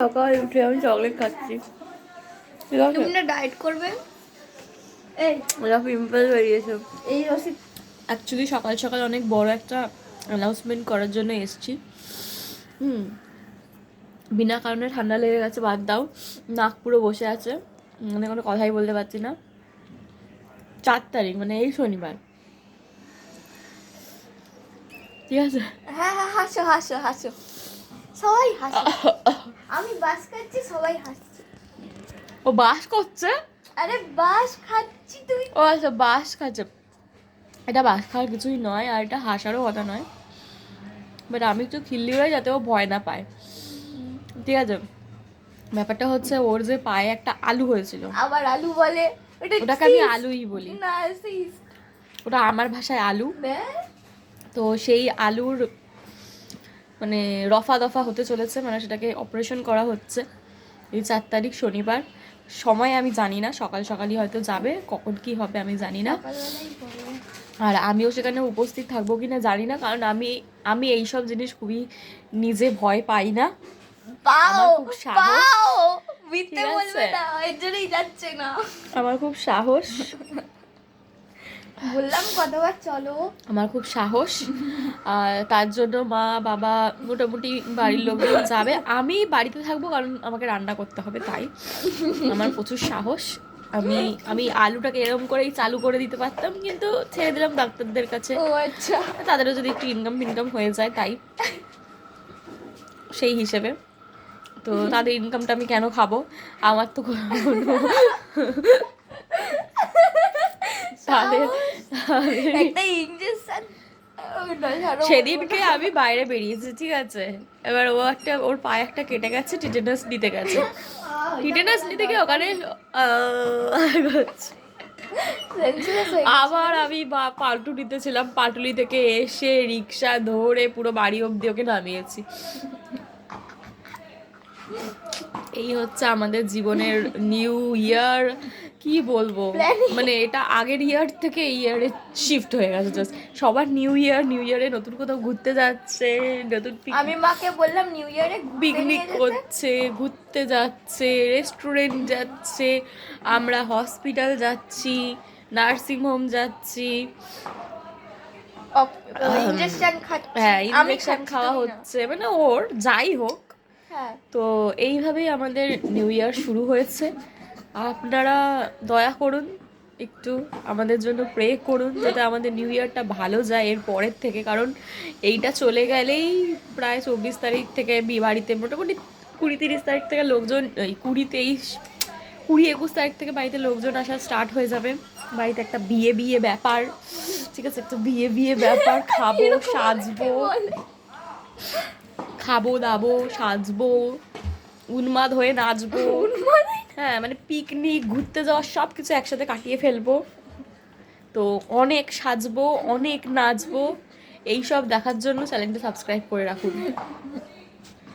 সকালে উঠে আমি চকলেট খাচ্ছি। তুমি না ডায়েট করবে? এই ওরা পিম্পল বেরিয়েছে। এই রসিদ অ্যাকচুয়ালি সকাল সকাল অনেক বড় একটা অ্যানাউন্সমেন্ট করার জন্য এসেছি। হুম। বিনা কারণে ঠান্ডা লেগে গেছে বাদ দাও। নাক পুরো বসে আছে। মানে কোনো কথাই বলতে পারছি না। চার তারিখ মানে এই শনিবার। ঠিক আছে? হ্যাঁ হ্যাঁ হাসো হাসো হাসো। সবাই হাসো। আমি বাস খাচ্ছি সবাই হাসছে। ও বাস করছে? আরে বাস খাচ্ছি তুই ও আচ্ছা বাস খাচ্ছে। এটা বাস খাওয়ার কিছুই নয় আর এটা হাসারও কথা নয়। বাট আমি একটু খিল্লি হয়ে যাতে ও ভয় না পায়। ঠিক আছে? ব্যাপারটা হচ্ছে ওর যে পায়ে একটা আলু হয়েছিল। আবার আলু বলে ওটা ওটাকে আমি আলুই বলি। না। ওটা আমার ভাষায় আলু। তো সেই আলুর মানে রফা দফা হতে চলেছে মানে সেটাকে অপারেশন করা হচ্ছে। এই চার তারিখ শনিবার। সময় আমি জানি না সকাল সকালই হয়তো যাবে কখন কি হবে আমি জানি না। আর আমিও সেখানে উপস্থিত থাকব কি না জানি না কারণ আমি আমি এইসব জিনিস খুবই নিজে ভয় পাই না। আমার খুব সাহস। বললাম কতবার চলো। আমার খুব সাহস। আর তার জন্য মা বাবা মোটামুটি বাড়ির লোকজন যাবে। আমি বাড়িতে থাকব কারণ আমাকে রান্না করতে হবে তাই। আমার প্রচুর সাহস। আমি আমি আলুটাকে এরকম করেই চালু করে দিতে পারতাম কিন্তু ছেড়ে দিলাম ডাক্তারদের কাছে। ও আচ্ছা। তাদেরও যদি একটু ইনকাম ফিনকাম হয়ে যায় তাই। সেই হিসেবে। তো তাদের ইনকামটা আমি কেন খাব? আমার তো কোনো তাদের একটা সেদিনকে আমি বাইরে বেরিয়েছি ঠিক আছে? এবার ও একটা ওর পায়ে একটা কেটে গেছে টিটেনাস নিতে গেছে। টিটেনাস নিতে গিয়ে ওখানে আবার আমি বা পাল্টুলিতে ছিলাম পাটুলি থেকে এসে রিক্সা ধরে পুরো বাড়ি অবধি ওকে নামিয়েছি। এই হচ্ছে আমাদের জীবনের নিউ ইয়ার কি বলব? মানে এটা আগের ইয়ার থেকে এই ইয়ারে শিফট হয়ে গেছে জাস্ট সবার নিউ ইয়ার নিউ ইয়ারে নতুন কোথাও ঘুরতে যাচ্ছে নতুন আমি মাকে বললাম নিউ ইয়ারে পিকনিক করছে ঘুরতে যাচ্ছে রেস্টুরেন্ট যাচ্ছে আমরা হসপিটাল যাচ্ছি নার্সিং হোম যাচ্ছি। হ্যাঁ ইনজেকশন খাওয়া হচ্ছে মানে ওর যাই হোক তো এইভাবেই আমাদের নিউ ইয়ার শুরু হয়েছে। আপনারা দয়া করুন একটু আমাদের জন্য প্রে করুন যাতে আমাদের নিউ ইয়ারটা ভালো যায় এর পরের থেকে। কারণ এইটা চলে গেলেই প্রায় চব্বিশ তারিখ থেকে বিয়ে বাড়িতে মোটামুটি কুড়ি তিরিশ তারিখ থেকে লোকজন এই কুড়ি তেইশ কুড়ি একুশ তারিখ থেকে বাড়িতে লোকজন আসা স্টার্ট হয়ে যাবে। বাড়িতে একটা বিয়ে বিয়ে ব্যাপার ঠিক আছে? একটা বিয়ে বিয়ে ব্যাপার খাব সাজবো। খাব দাবো সাজবো উন্মাদ হয়ে নাচবো। হ্যাঁ মানে পিকনিক ঘুরতে যাওয়া সব কিছু একসাথে কাটিয়ে ফেলব। তো অনেক সাজবো অনেক নাচবো। এইসব দেখার জন্য চ্যানেলটা সাবস্ক্রাইব করে রাখুন।